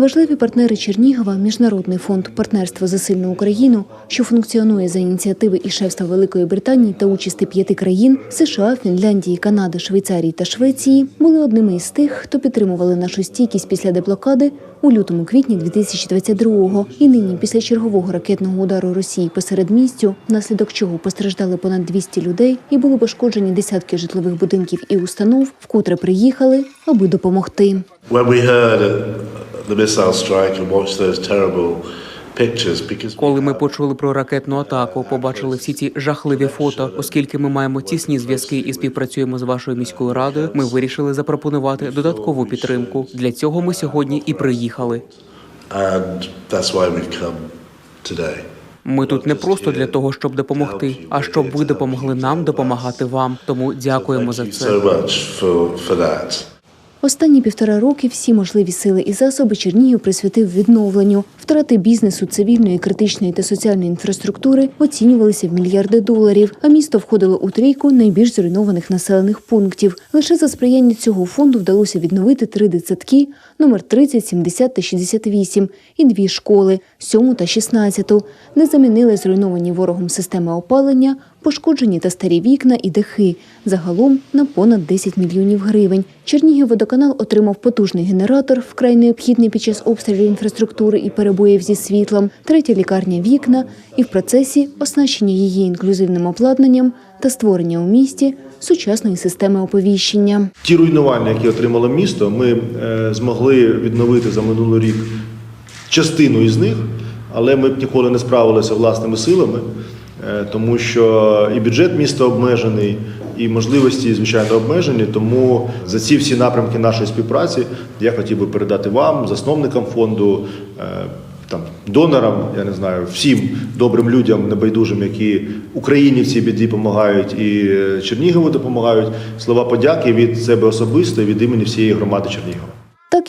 Важливі партнери Чернігова Міжнародний фонд партнерства за сильну Україну, що функціонує за ініціативи і шефства Великої Британії та участі п'яти країн США, Фінляндії, Канади, Швейцарії та Швеції, були одними із тих, хто підтримували нашу стійкість після деблокади у лютому квітні 2022-го. І нині, після чергового ракетного удару Росії по середмістю, внаслідок чого постраждали понад 200 людей і були пошкоджені десятки житлових будинків і установ, вкотре приїхали, аби допомогти. Коли ми почули про ракетну атаку, побачили всі ці жахливі фото. Оскільки ми маємо тісні зв'язки і співпрацюємо з вашою міською радою, ми вирішили запропонувати додаткову підтримку. Для цього ми сьогодні і приїхали. Ми тут не просто для того, щоб допомогти, а щоб ви допомогли нам допомагати вам. Тому дякуємо за це. Останні півтора роки всі можливі сили і засоби Чернігів присвятив відновленню. Втрати бізнесу, цивільної, критичної та соціальної інфраструктури оцінювалися в мільярди доларів, а місто входило у трійку найбільш зруйнованих населених пунктів. Лише за сприяння цього фонду вдалося відновити три дитсадки номер 30, 70 та 68 і дві школи 7 та 16, де замінили зруйновані ворогом системи опалення, пошкоджені та старі вікна і дахи. Загалом на понад 10 мільйонів гривень. Чернігівводоканал отримав потужний генератор, вкрай необхідний під час обстрілів інфраструктури і перебоїв зі світлом, третя лікарня вікна і в процесі оснащення її інклюзивним обладнанням та створення у місті сучасної системи оповіщення. Ті руйнування, які отримало місто, ми е, змогли відновити за минулий рік частину із них, але ми б ніколи не справилися власними силами, тому що і бюджет міста обмежений, і можливості, звичайно, обмежені. Тому за ці всі напрямки нашої співпраці я хотів би передати вам, засновникам фонду. е, Там донорам, я не знаю, всім добрим людям, небайдужим, які Україні в цій біді допомагають і е, Чернігову допомагають. Слова подяки від себе особисто від імені всієї громади Чернігова.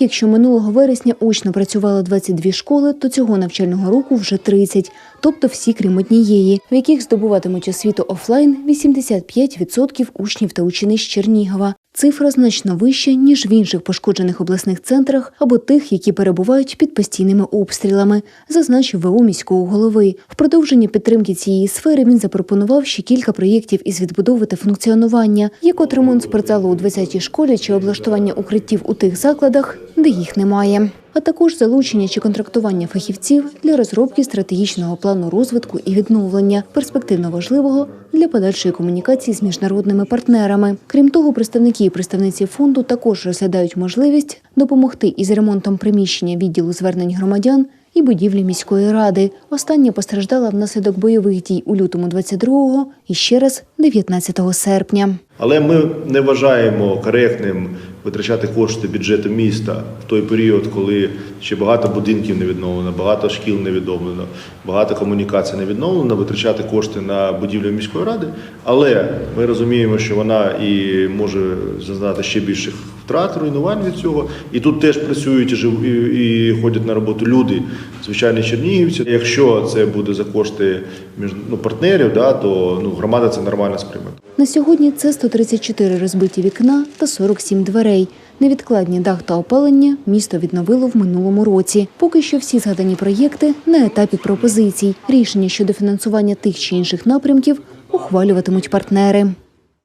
Якщо минулого вересня очно працювало 22 школи, то цього навчального року вже 30, тобто всі крім однієї, в яких здобуватимуть освіту офлайн 85% учнів та учениць Чернігова. Цифра значно вища, ніж в інших пошкоджених обласних центрах або тих, які перебувають під постійними обстрілами, зазначив ВО міського голови. В продовження підтримки цієї сфери він запропонував ще кілька проєктів із відбудови та функціонування, як от ремонт спортзалу у 20-й школі чи облаштування укриттів у тих закладах, де їх немає. А також залучення чи контрактування фахівців для розробки стратегічного плану розвитку і відновлення, перспективно важливого для подальшої комунікації з міжнародними партнерами. Крім того, представники і представниці фонду також розглядають можливість допомогти із ремонтом приміщення відділу звернень громадян і будівлі міської ради. Остання постраждала внаслідок бойових дій у лютому 22-го і ще раз 19 серпня. Але ми не вважаємо коректним витрачати кошти бюджету міста в той період, коли ще багато будинків не відновлено, багато шкіл не відновлено, багато комунікацій не відновлено, витрачати кошти на будівлю міської ради. Але ми розуміємо, що вона і може зазнати ще більших втрат, руйнувань від цього. І тут теж працюють і і, і ходять на роботу люди, звичайні чернігівці. Якщо це буде за кошти між ну, партнерів, да, то ну громада це нормально сприйме. На сьогодні це 134 розбиті вікна та 47 дверей. Невідкладні дах та опалення місто відновило в минулому році. Поки що всі згадані проєкти на етапі пропозицій. Рішення щодо фінансування тих чи інших напрямків ухвалюватимуть партнери.